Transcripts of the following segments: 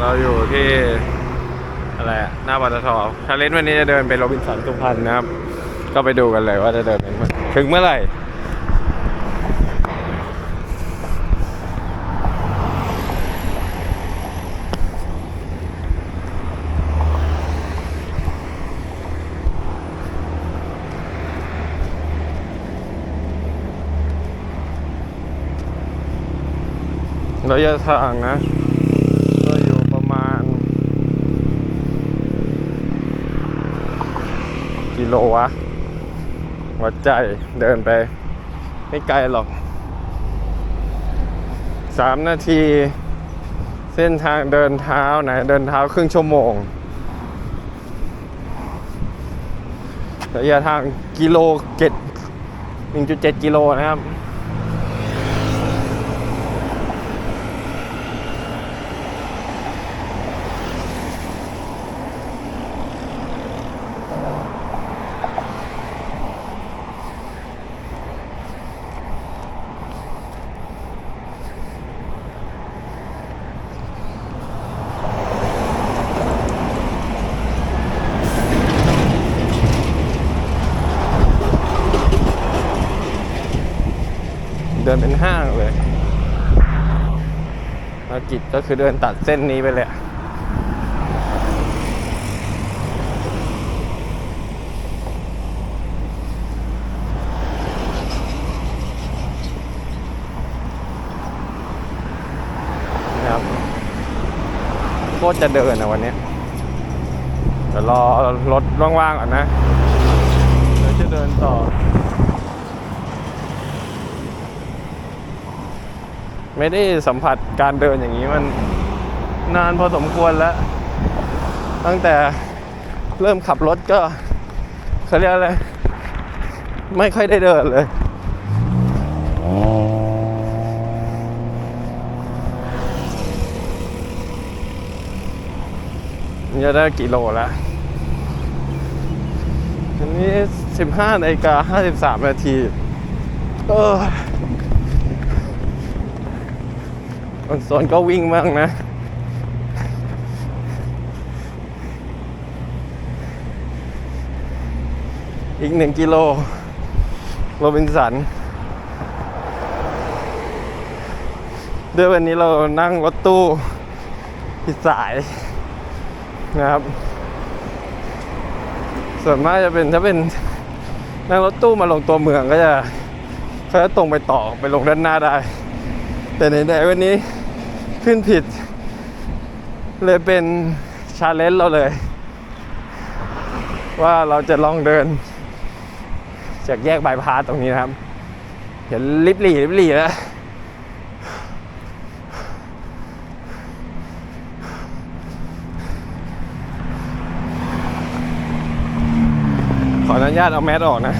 เราอยู่ที่อะไรหน้าปตทชาเลนจ์วันนี้จะเดินไปโรบินสันสุพรรณนะครับ ก็ไปดูกันเลยว่าจะเดินเป็นถึงเมื่อไหร่ระยะทางนะ ก็อยู่ประมาณ กิ โลวะวัดใจเดินไป ไม่ไกลหรอกสามนาที เส้นทางเดินเท้าไหนเดินเท้าครึ่งชั่วโมงระยะทางกิโลเจ็ดเจ็ดกิโลนะครับ เดินเป็นห้างเลยภารกิจก็คือเดินตัดเส้นนี้ไปเลยอะนะครับโคตรจะเดินนะวันนี้เดี๋ยวรอรถว่างๆก่อนนะ เดี๋ยวจะเดินต่อ ไม่ได้สัมผัสการเดินอย่างนี้มันนานพอสมควรแล้ว ตั้งแต่เริ่มขับรถก็เขาเรียกอะไร ไม่ค่อยได้เดินเลย นี่จะได้กี่โลแล้วอันนี้ 15นาฬิกา53 นาที เออ บางโซนก็วิ่งบ้างนะ อีกหนึ่งกิโลโรบินสันด้วยวันนี้เรานั่งรถตู้ผิดสายนะครับ ส่วนมากจะเป็นถ้าเป็นนั่งรถตู้มาลงตัวเมืองก็จะเขาจะตรงไปต่อไปลงด้านหน้าได้ แต่ไหนวันนี้ ขึ้นผิด เลยเป็นชาเลนจ์เราเลย ว่าเราจะลองเดิน จากแยกบายพาสตรงนี้นะครับ เห็นลิบหลี่ลิบหลี่แล้วขออนุญาตเอาแมสออกนะ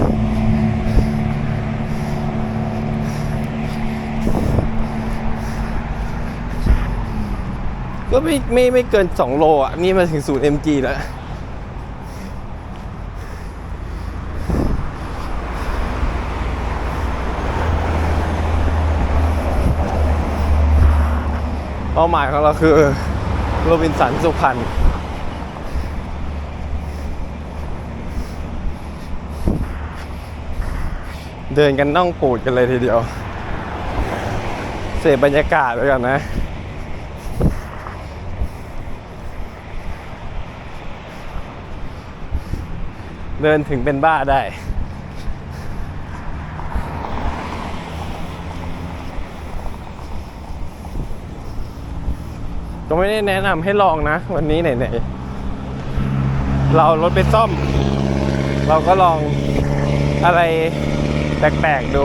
ก็ไม่ไม่ไม่เกิน 2 โลอะ นี่มาถึงศูนย์ MG แล้ว เป้าหมายของเราคือโรบินสันสุพรรณเดินกันน่องปูดกันเลยทีเดียว เสพบรรยากาศไปก่อนนะ เดินถึงเป็นบ้าได้ ก็ไม่ได้แนะนำให้ลองนะ วันนี้ไหนๆเรารถไปซ่อม เราก็ลองอะไรแปลกๆดู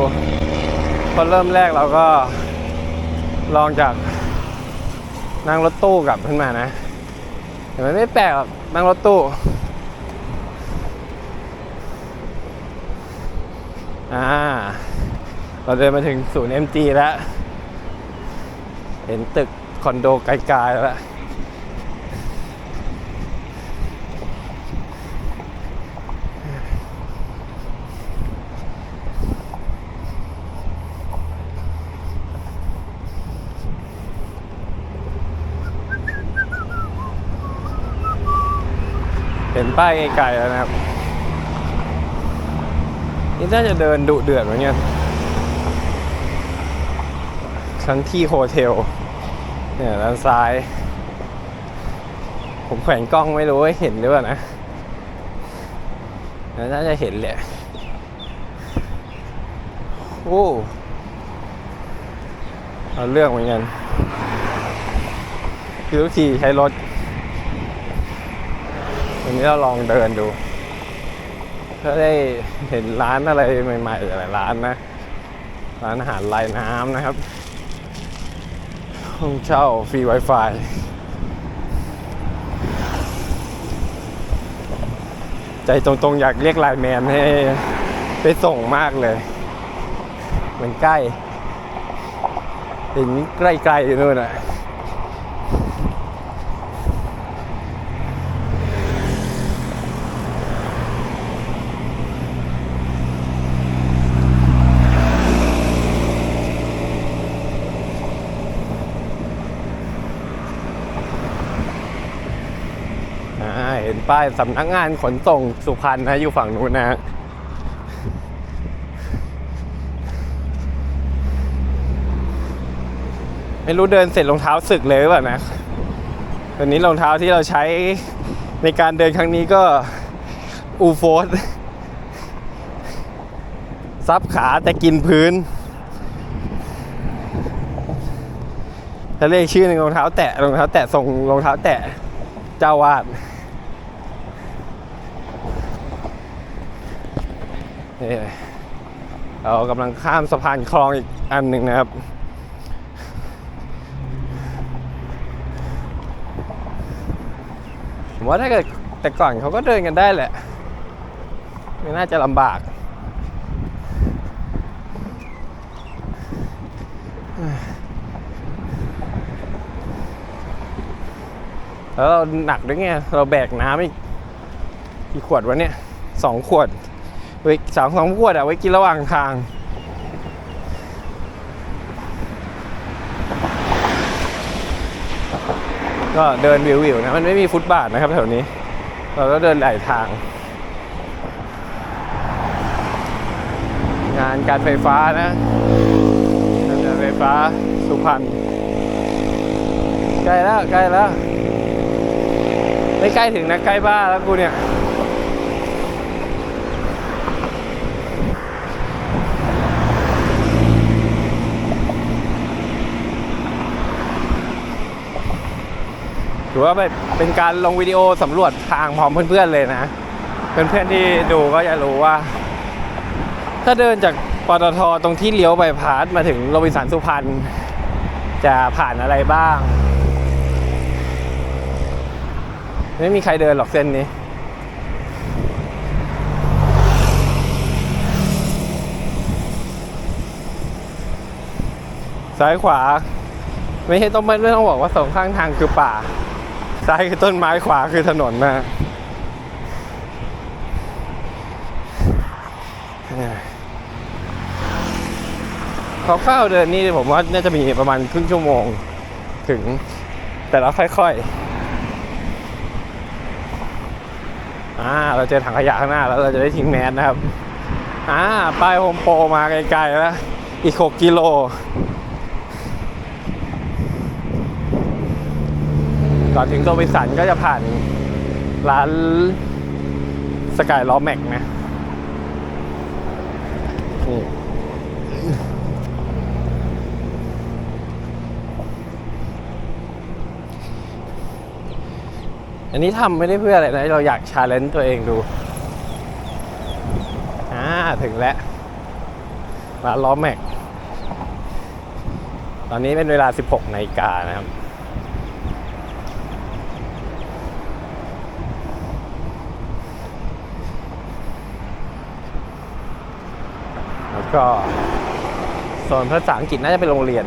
พอเริ่มแรกเราก็ลองจากนั่งรถตู้กลับขึ้นมานะแต่มันไม่แปลกหรอกนั่งรถตู้่า เราเดินมาถึงศูนย์ MG แล้ว เห็นตึกคอนโดไกลๆแล้วเห็นป้ายไกลๆแล้วนะครับ นี่น่าจะเดินดุเดือดเหมือนกันชั้นที่โฮเทล เนี่ยด้านซ้าย ผมแขวนกล้องไม่รู้ว่าเห็นหรือเปล่านะ น่าจะเห็นแหละ โอ้เอาเรื่องเหมือนกันคือทุกทีใช้รถวันนี้เราลองเดินดู ก็ได้เห็นร้านอะไรใหม่ๆหลายร้านนะ ร้านอาหารลายน้ำนะครับห้องเช่าฟรี Wi-Fi ใจตรงๆ อยากเรียกไลน์แมนให้ไปส่งมากเลย มันใกล้ เห็นใกล้ๆอยู่นู่นอะ ป้ายสำนักงานขนส่งสุพรรณนะอยู่ฝั่งนู้นนะฮะไม่รู้เดินเสร็จรองเท้าสึกเลยหรือเปล่านะวันนี้รองเท้าที่เราใช้ในการเดินครั้งนี้ก็อูโฟสซับขาแต่กินพื้น ถ้าเรียกชื่อหนึ่งรองเท้าแตะรองเท้าแตะทรงรองเท้าแตะเจ้าวาด นี่เรากำลังข้ามสะพานคลองอีกอันหนึ่งนะครับผมว่าถ้าเกิดแต่ก่อนเขาก็เดินกันได้แหละ ไม่น่าจะลำบากแล้วเราหนักด้วยไง เราแบกน้ำอีกกี่ขวดวะเนี่ยสองขวด ไว้สามสองขวดอะไว้กินระหว่างทางก็เดินวิวๆนะมันไม่มีฟุตบาทนะครับแถวนี้ เราก็เดินหลายทาง งานการไฟฟ้านะงานการไฟฟ้าสุพรรณใกล้แล้วใกล้แล้ว ไม่ใกล้ถึงนะใกล้บ้านแล้วกูเนี่ย ถือว่าเป็นการลงวิดีโอสำรวจทางพร้อมเพื่อนๆเลยนะ เพื่อนๆที่ดูก็จะรู้ว่า ถ้าเดินจากปตทตรงที่เลี้ยวไปพาร์ทมาถึงโรบินสันสุพรรณจะผ่านอะไรบ้าง ไม่มีใครเดินหรอกเส้นนี้ซ้ายขวา ไม่ใช่ต้องไม่ต้องบอกว่าสองข้างทางคือป่า ซ้ายคือต้นไม้ขวาคือถนนนะเขาเข้าวๆเดินนี่ผมว่าน่าจะมีประมาณครึ่งชั่วโมงถึง แต่เราค่อยๆอ่าเราเจอถังขยะข้างหน้าแล้วเราจะได้ทิ้งแมสนะครับอ่าป้ายโฮมโปรมาไกลๆแล้ว อีก 6 กิโล ก่อนถึงโรบินสันก็จะผ่านร้านสกายล้อแม็กนะนี่อันนี้ทำไม่ได้เพื่ออะไรนะ เราอยากชาเลนจ์ตัวเองดู อ่า ถึงแล้วร้านล้อแม็ก ตอนนี้เป็นเวลา 16นาฬิกานะครับ แล้ว ก็โซนภาษาอังกฤษน่าจะเป็นโรงเรียน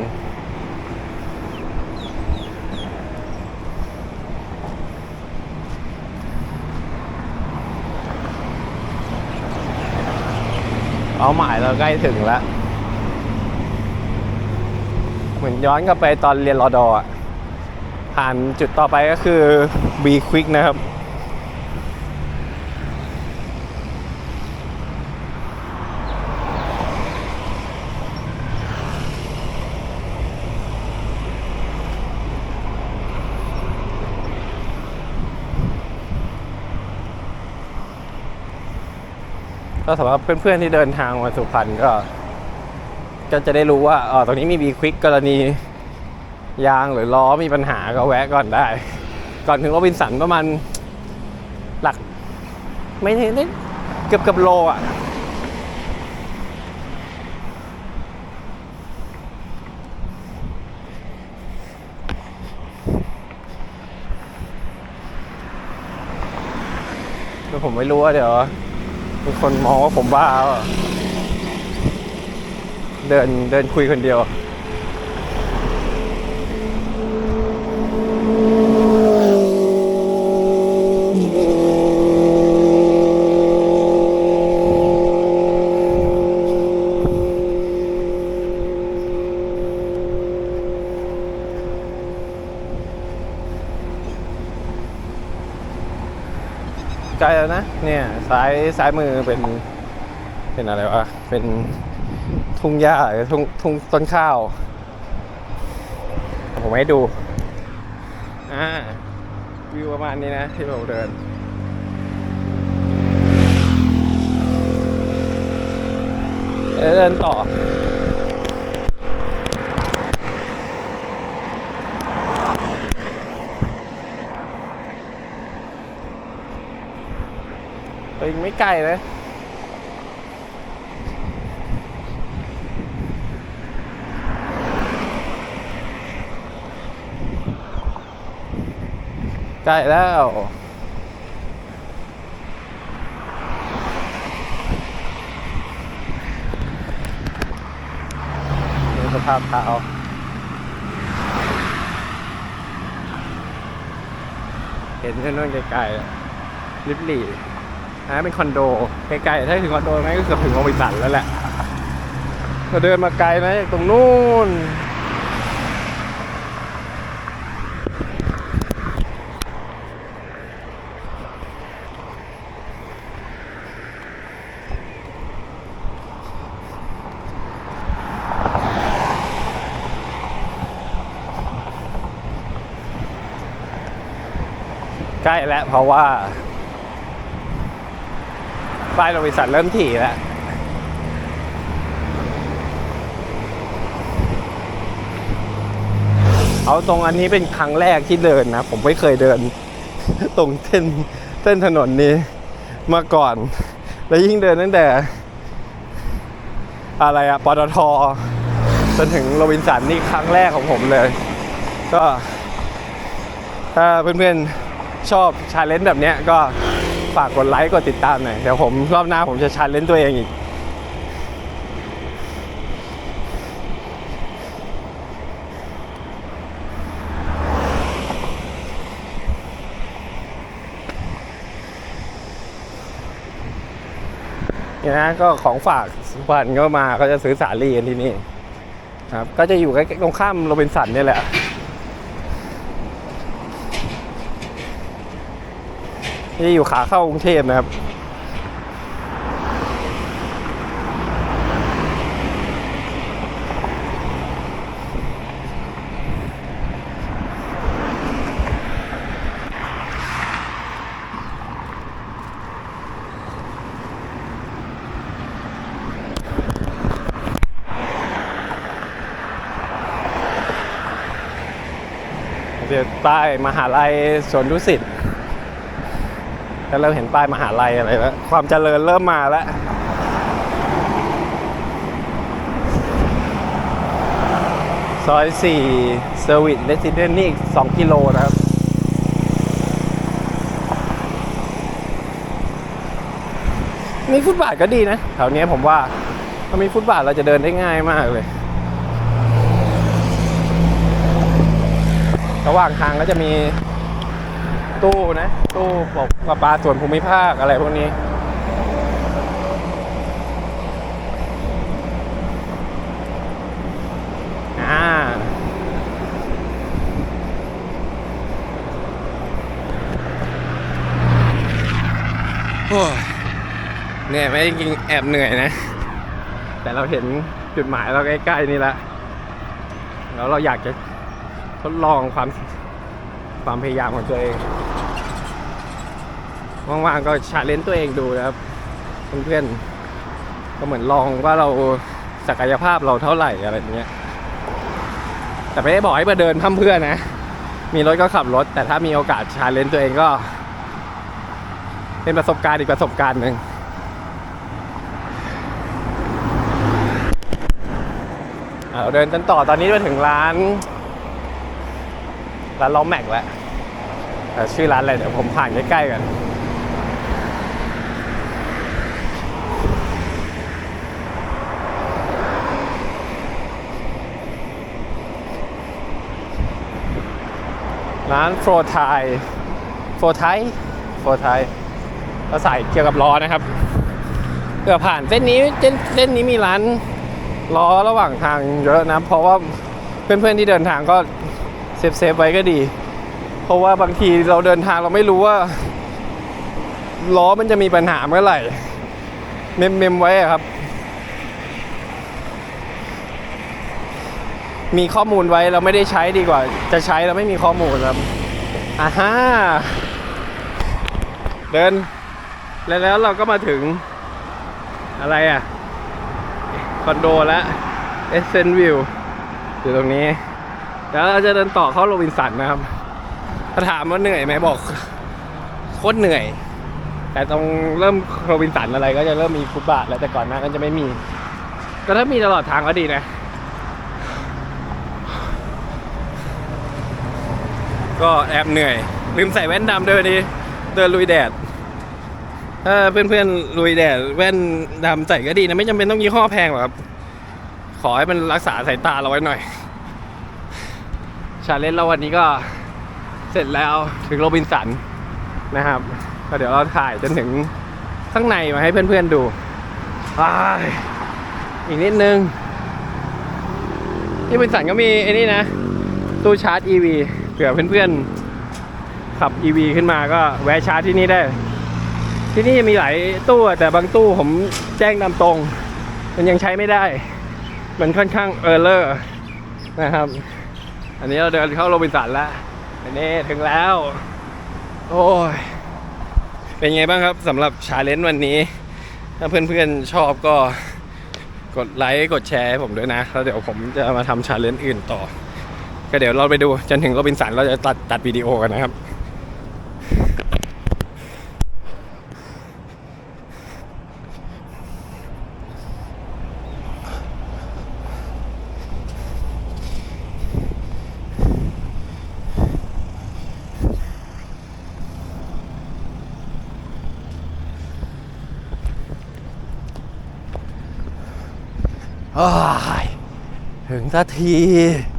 เอาหมายเราใกล้ถึงแล้ว เหมือนย้อนกลับไปตอนเรียนรอดอะ ผ่านจุดต่อไปก็คือ B Quick นะครับ ก็สำหรับเพื่อนๆที่เดินทางมาสุพรรณก็ ก็จะได้รู้ว่าอ๋อตรงนี้มีบีควิกกรณียางหรือล้อมีปัญหาก็แวะก่อนได้ ก่อนถึงโรบินสันประมาณหลัก ไม่ได้ได้เกือบเกือบโลอะผมไม่รู้ว่าเดี๋ยว มีคนมองว่าผมบ้าเปล่าเดินเดินคุยคนเดียว ใกล้แล้วนะ เนี่ย ซ้ายซ้ายมือเป็นเป็นอะไรวะ เป็นทุ่งหญ้าหรือทุ่งทุ่งต้นข้าว ผมให้ดู อ่า วิวประมาณนี้นะ ที่เราเดินเดินต่อ อ้ยไม่ไกลนะใกล้แล้วดูสภาพเท้าเห็นนู่นไกลๆลิบหลีอั นะเป็นคอนโดไกลๆถ้าถึงคอนโดนั้นก็เกือบถึงโรบินสันแล้วแหละเราเดินมาไกลนะจากตรงนู้นใกล้แล้วเพราะว่า ป้ายโรบินสันเริ่มถี่แล้วเอาตรงอันนี้เป็นครั้งแรกที่เดินนะ ผมไม่เคยเดิน ตรงเส้นเส้นถนนนี้มาก่อน แล้วยิ่งเดินตั้งแต่ อะไรอะปตทจนถึงโรบินสันนี่ครั้งแรกของผมเลย ก็ถ้าเพื่อนๆชอบชาเลนจ์แบบเนี้ยก็ ฝากกดไลค์กดติดตามหน่อยเดี๋ยวผมรอบหน้าผมจะชาเล่นตัวเองอีกเนี่ยนะก็ของฝากสุพรรณก็มาก็จะซื้อสาลี่กันที่นี่ครับ ก็จะอยู่ใกล้ๆตรงข้ามโรบินสันนี่แหละ นี่อยู่ขาเข้ากรุงเทพนะครับ เดี๋ยวป้มหาลัยสวนดุสิต แล้วเราเห็นป้ายมหาลัยอะไรแล้ว ความเจริญเริ่มมาแล้วซอย4เซอร์วิสเรสซิเดนนี่อีก 2 กิโลนะครับมีฟุตบาทก็ดีนะ แถวนี้ผมว่า ถ้ามีฟุตบาทเราจะเดินได้ง่ายมากเลย ระหว่างทางก็จะมี ตู้นะ ตู้ปกประปาส่วนภูมิภาคอะไรพวกนี้ อ่า โอ้เนี่ยไม่จริงแอบเหนื่อยนะ แต่เราเห็นจุดหมายเราใกล้ๆนี่ละแล้วเราอยากจะทดลองความความพยายามของตัวเอง ว่างๆก็ชาเลนจ์ตัวเองดูนะครับเพื่อนๆก็เหมือนลองว่าเราศักยภาพเราเท่าไหร่อะไรเงี้ยแต่ไม่ได้บอกให้มาเดินพั่มเพื่อนนะ มีรถก็ขับรถ แต่ถ้ามีโอกาสชาเลนจ์ตัวเองก็ เป็นประสบการณ์อีกประสบการณ์หนึ่งเราเดินกันต่อตอนนี้มาถึงร้าน ร้านล้อแม็กแล้วแต่ชื่อร้านอะไรเดี๋ยวผมผ่านใกล้ๆกัน ร้านโฟร์ไทยโฟร์ไทยโฟร์ไทยก็ใส่เกี่ยวกับล้อนะครับเผื่อผ่านเส้นนี้เส้นเส้นนี้มีร้านล้อระหว่างทางเยอะนะ เพราะว่าเพื่อนๆที่เดินทางก็เซฟเซฟไว้ก็ดี เพราะว่าบางทีเราเดินทางเราไม่รู้ว่าล้อมันจะมีปัญหาเมื่อไหร่ เมมเมมไว้ครับ มีข้อมูลไว้เราไม่ได้ใช้ดีกว่า จะใช้เราไม่มีข้อมูลครับอ่าฮะเดิน แล้วแล้วเราก็มาถึง อะไรอะ คอนโดแล้วเอเซนวิวอยู่ตรงนี้ แล้วเราจะเดินต่อเข้าโรบินสันนะครับถ้าถามว่าเหนื่อยไหมบอกโคตรเหนื่อย แต่ตรงเริ่มโรบินสันอะไรก็จะเริ่มมีฟุตบาทแล้วแต่ก่อนหน้านั้นจะไม่มี ก็ถ้ามีตลอดทางก็ดีนะ ก็แอบเหนื่อย ลืมใส่แว่นดำด้วยวันนี้เดินลุยแดด ถ้าเพื่อนๆลุยแดดแว่นดำใส่ก็ดีนะ ไม่จำเป็นต้องยี่ห้อแพงหรอกครับ ขอให้มันรักษาสายตาเราไว้หน่อย ชาเลนจ์เราวันนี้ก็เสร็จแล้วถึงโรบินสันนะครับก็เดี๋ยวเราถ่ายจนถึงข้างในมาให้เพื่อนๆดูอีกนิดนึงที่โรบินสันก็มีไอ้นี่นะ ตู้ชาร์จ EV ผื่อเพื่อนๆขับ EV ขึ้นมาก็แวะชาร์จที่นี่ได้ ที่นี่มีหลายตู้แต่บางตู้ผมแจ้งนำตรง มันยังใช้ไม่ได้ มันค่อนข้างเออร์เลอร์นะครับ อันนี้เราเดินเข้าโรบินสันแล้วอันนี้ถึงแล้ว โอ้ย เป็นไงบ้างครับสำหรับชาเลนจ์วันนี้ ถ้าเพื่อนๆชอบก็กดไลค์ กดแชร์ให้ผมด้วยนะ แล้วเดี๋ยวผมจะมาทำชาเลนจ์อื่นต่อ ก็เดี๋ยวเราไปดูจนถึงโรบินสันเราจะตัดตัดวิดีโอกันนะครับโอ้ยถึงสักที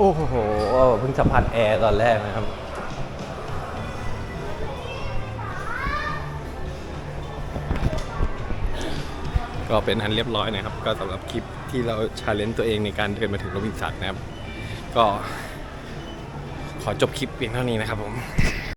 โอ้โหเพิ่งสัมผัสแอร์ตอนแรกนะครับ ก็เป็นอันเรียบร้อยนะครับ ก็สำหรับคลิปที่เราชาเลนจ์ตัวเองในการเดินมาถึงโรบินสันนะครับ ก็ขอจบคลิปเพียงเท่านี้นะครับผม